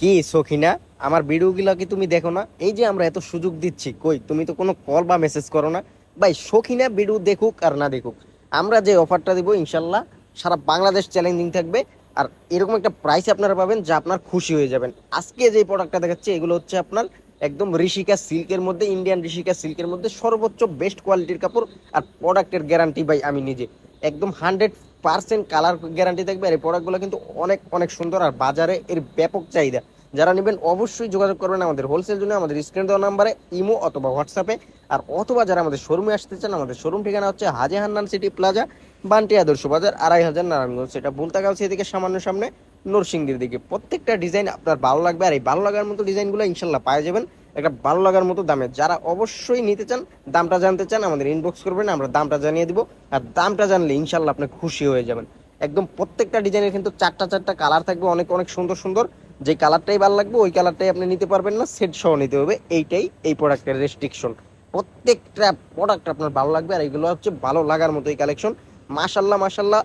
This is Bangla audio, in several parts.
কি সখিনা? আমার ভিডিওগুলো কি তুমি দেখো না? এই যে আমরা এত সুযোগ দিচ্ছি, কই? তুমি তো কোনো কল বা মেসেজ করো না। ভাই, সখিনা ভিডিও দেখুক আর না দেখুক, আমরা যে অফারটা দিব, ইনশাল্লাহ সারা বাংলাদেশ চ্যালেঞ্জিং থাকবে। আর এরকম একটা প্রাইস আপনারা পাবেন যা আপনার খুশি হয়ে যাবেন। আজকে যে প্রোডাক্টটা দেখাচ্ছি, এগুলো হচ্ছে আপনার একদম ঋষিকা সিল্কের মধ্যে ইন্ডিয়ান ঋষিকা সিল্কের মধ্যে সর্বোচ্চ বেস্ট কোয়ালিটির কাপড় আর প্রোডাক্টের গ্যারান্টি ভাই আমি নিজে। একদম হান্ড্রেড পার্সেন্ট কালার গ্যারান্টি থাকবে আর এই প্রোডাক্টগুলো কিন্তু অনেক অনেক সুন্দর আর বাজারে এর ব্যাপক চাহিদা। যারা নেবেন অবশ্যই যোগাযোগ করবেন আমাদের হোলসেল জন্য, আমাদের স্ক্রিন দেওয়া নাম্বারে ইমো অথবা হোয়াটসঅ্যাপে। আর অথবা যারা আমাদের শোরুমে আসতে চান, আমাদের শোরুম ঠিকানা হচ্ছে হাজি হান্নান সিটি প্লাজা বান্টি আদর্শ বাজার, আড়াই হাজার নারায়ণগঞ্জ। সেটা বুলতাগাছি থেকে সামান্য সামনে, নরসিংদীর দিকে। প্রত্যেকটা ডিজাইন আপনার ভালো লাগবে আর এই ভালো লাগার মতো ডিজাইনগুলো ইনশাল্লাহ পাওয়া যাবেন। একটা ভালো লাগার মতো দামে। যারা অবশ্যই নিতে চান, দামটা জানতে চান, আমাদের ইনবক্স করবেন, আমরা দামটা জানিয়ে দিব। আর দামটা জানলে ইনশাল্লাহ আপনি খুশি হয়ে যাবেন। একদম প্রত্যেকটা ডিজাইনের কিন্তু চারটা চারটা কালার থাকবে, অনেক অনেক সুন্দর সুন্দর। যে কালারটাই ভালো লাগবে, ওই কালারটাই আপনি নিতে পারবেন না, সেট সহ নিতে হবে। এইটাই এই প্রোডাক্টের রেস্ট্রিকশন প্রত্যেকটা প্রোডাক্ট আপনার ভালো লাগবে, আর এগুলো হচ্ছে ভালো লাগার মতো এই কালেকশন মাশাল্লাহ মাশাল্লাহ,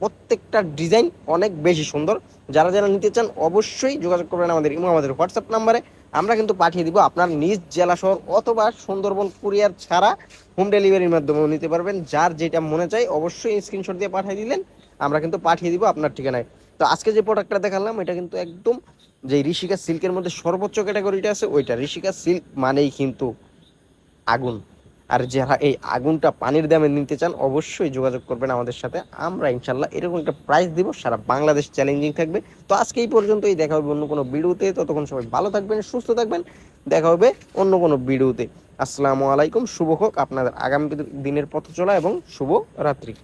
প্রত্যেকটা ডিজাইন অনেক বেশি সুন্দর। যারা যারা নিতে চান, অবশ্যই যোগাযোগ করবেন আমাদের ইমো, আমাদের হোয়াটসঅ্যাপ নাম্বারে আমরা কিন্তু পাঠিয়ে দিব আপনার নিজ জেলা শহর অথবা সুন্দরবন কুরিয়ার ছাড়া হোম ডেলিভারির মাধ্যমেও নিতে পারবেন। যার যেটা মনে চাই অবশ্যই স্ক্রিনশট দিয়ে পাঠিয়ে দিলেন, আমরা কিন্তু পাঠিয়ে দিব আপনার ঠিকানায়। তো আজকে যে প্রোডাক্টটা দেখালাম, এটা কিন্তু একদম যে ঋষিকা সিল্কের মধ্যে সর্বোচ্চ ক্যাটাগরিটা আছে, ওইটা। ঋষিকা সিল্ক মানেই কিন্তু আগুন। আর যারা এই আগুনটা পানির দামে নিতে চান, অবশ্যই যোগাযোগ করবেন আমাদের সাথে। আমরা ইনশাল্লাহ এরকম একটা প্রাইস দিব, সারা বাংলাদেশ চ্যালেঞ্জিং থাকবে। তো আজকে এই পর্যন্তই, দেখা হবে অন্য কোনো ভিডিওতে। ততক্ষণ সবাই ভালো থাকবেন, সুস্থ থাকবেন। দেখা হবে অন্য কোনো ভিডিওতে। আসসালামু আলাইকুম, শুভ হোক। আপনাদের আগামী দিনের পথ চলা এবং শুভ রাত্রি।